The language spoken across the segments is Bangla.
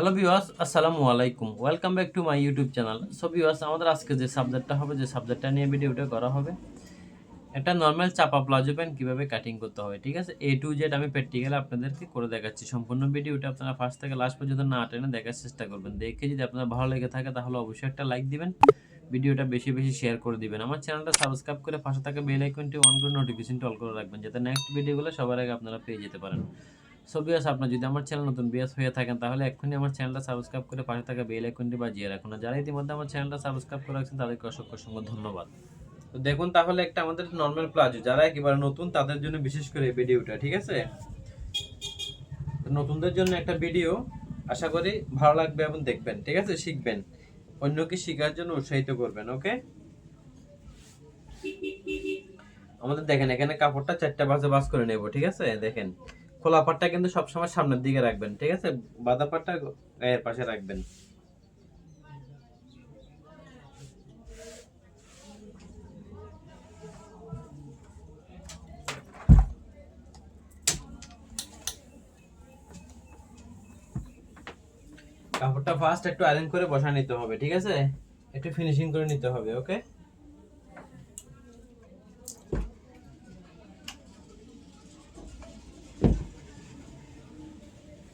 হ্যালো ভিউয়ার্স আসসালামু আলাইকুম। Welcome back to my YouTube channel so viewers আমাদের আজকে যে সাবজেক্টটা হবে, যে সাবজেক্টটা নিয়ে ভিডিওটা করা হবে একটা নর্মাল চাপা প্লাজো প্যান্ট কীভাবে কাটিং করতে হবে, ঠিক আছে? এ টু জেড আমি প্র্যাকটিক্যালি আপনাদেরকে করে দেখাচ্ছি। সম্পূর্ণ ভিডিওটা আপনারা ফার্স্ট থেকে লাস্ট পর্যন্ত না টেনে দেখার চেষ্টা করবেন। দেখে যদি আপনার ভালো লেগে থাকে, তাহলে অবশ্যই একটা লাইক দিবেন ভিডিওটা বেশি বেশি শেয়ার করে দিবেন। আমার চ্যানেলটা সাবস্ক্রাইব করে পাশে থাকা বেল আইকনটি অন করে নোটিফিকেশনটি অল করে রাখবেন, যাতে নেক্সট ভিডিওগুলো সবার আগে আপনারা পেয়ে যেতে পারেন। সো বিয়াস আপনার যদি আমার চ্যানেল নতুন বিয়াস হয়ে থাকেন, তাহলে এক্ষুনি আমার চ্যানেলটা সাবস্ক্রাইব করে পাশে থাকা বেল আইকনটি বাজিয়ে রাখুন। যারা ইতিমধ্যে আমার চ্যানেলটা সাবস্ক্রাইব করে রাখছেন, তাদেরকে অসংখ্য অসংখ্য ধন্যবাদ। তো দেখুন তাহলে একটা আমাদের নর্মাল প্লাজো যারা একেবারে নতুন, তাদের জন্য বিশেষ করে এই ভিডিওটা ঠিক আছে? নতুনদের জন্য একটা ভিডিও আশা করি ভালো লাগবে এবং দেখবেন, ঠিক আছে? শিখবেন। অন্যকে শেখার জন্য উৎসাহিত করবেন ওকে আমাদের দেখেন, এখানে কাপড়টা চারটা বাজে বাস করে নেব, ঠিক আছে? দেখেন। খোলা পাটটা কিন্তু সবসময় সামনের দিকে রাখবেন, ঠিক আছে? বাঁধা পাটটা গায়ের পাশে রাখবেন। কাপড়টা ফার্স্ট একটু আয়রন করে বসা নিতে হবে, ঠিক আছে? একটু ফিনিশিং করে নিতে হবে ওকে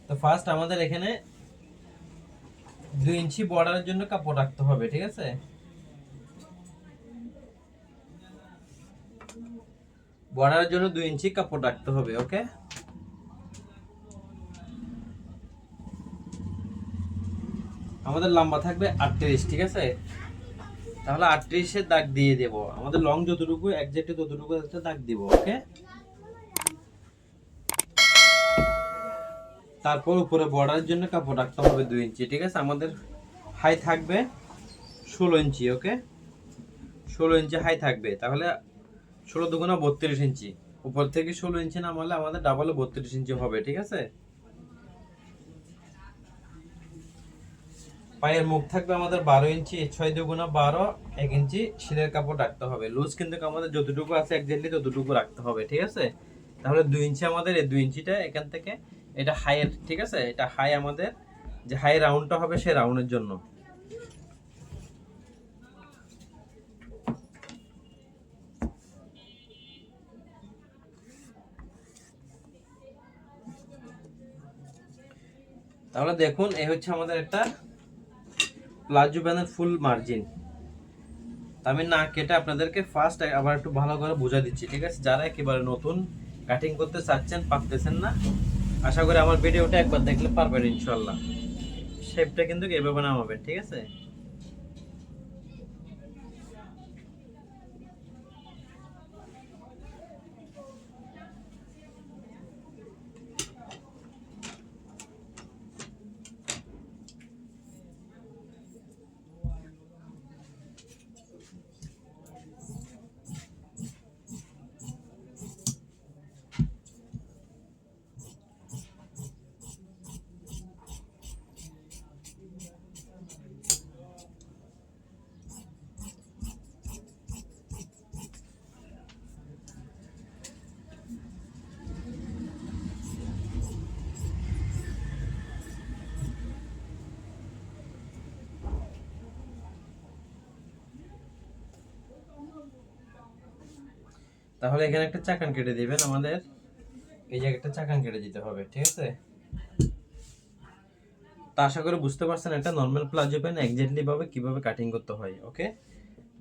তো ফার্স্ট আমাদের এখানে দুই ইঞ্চি বর্ডারের জন্য কাপড় রাখতে হবে, ঠিক আছে? বর্ডারের জন্য দুই ইঞ্চি কাপড় রাখতে হবে ওকে আমাদের লম্বা থাকবে আটত্রিশ, ঠিক আছে? তাহলে আটত্রিশের দাগ দিয়ে দেব। আমাদের লং যতটুকু একজ্যাক্ট ততটুকু দাগ দিব ওকে তারপর উপরে বর্ডারের জন্য কাপড় রাখতে হবে দুই ইঞ্চি, ঠিক আছে? আমাদের হাই থাকবে ষোলো ইঞ্চি ওকে ষোলো ইঞ্চি হাই থাকবে। তাহলে ষোলো দুগুণা বত্রিশ ইঞ্চি। উপর থেকে ষোলো ইঞ্চি নামালে আমাদের ডাবলে বত্রিশ ইঞ্চি হবে, ঠিক আছে? পায়ের মুখ থাকবে আমাদের বারো ইঞ্চি, ছয় দুগুণা বারো, এক ইঞ্চি শিলের কাপড় রাখতে হবে। লুজ কিন্তু আমাদের যতটুকু আছে একজাক্টলি ততটুকু রাখতে হবে, ঠিক আছে? তাহলে দুই ইঞ্চি আমাদের, এই দুই ইঞ্চিটা এখান থেকে এটা হাইয়ের ঠিক আছে? এটা হাই আমাদের, যে হাই রাউন্ডটা হবে সেই রাউন্ডের জন্য। তাহলে দেখুন, এই হচ্ছে আমাদের একটা প্লাজো প্যানের ফুল মার্জিন আমি না কেটে আপনাদেরকে ফার্স্ট আবার একটু ভালো করে বুঝা দিচ্ছি, ঠিক আছে? যারা একেবারে নতুন কাটিং করতে চাচ্ছেন, পারতেছেন না আশা করি আমার ভিডিওটা একবার দেখলে পারবেন ইনশাল্লাহ শেপটা কিন্তু এভাবে নামাবেন ঠিক আছে? তাহলে এখানে একটা চাকান কেটে দিবেন আমাদের। এই জায়গায় একটা চাকান কেটে দিতে হবে, ঠিক আছে? তা আশা করে বুঝতে পারছেন একটা নর্মাল প্লাজো প্যান্ট এক্স্যাক্টলি ভাবে কীভাবে কাটিং করতে হয় ওকে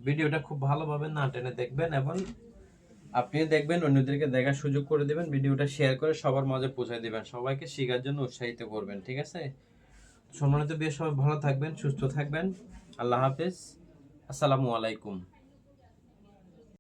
ভিডিওটা খুব ভালোভাবে না টেনে দেখবেন এবং আপনিও দেখবেন অন্যদেরকে দেখার সুযোগ করে দেবেন, ভিডিওটা শেয়ার করে সবার মাঝে পৌঁছে দিবেন, সবাইকে শেখার জন্য উৎসাহিত করবেন, ঠিক আছে? সম্মানিত বিয়ে সবাই ভালো থাকবেন, সুস্থ থাকবেন। আল্লাহ হাফেজ। আসসালামু আলাইকুম।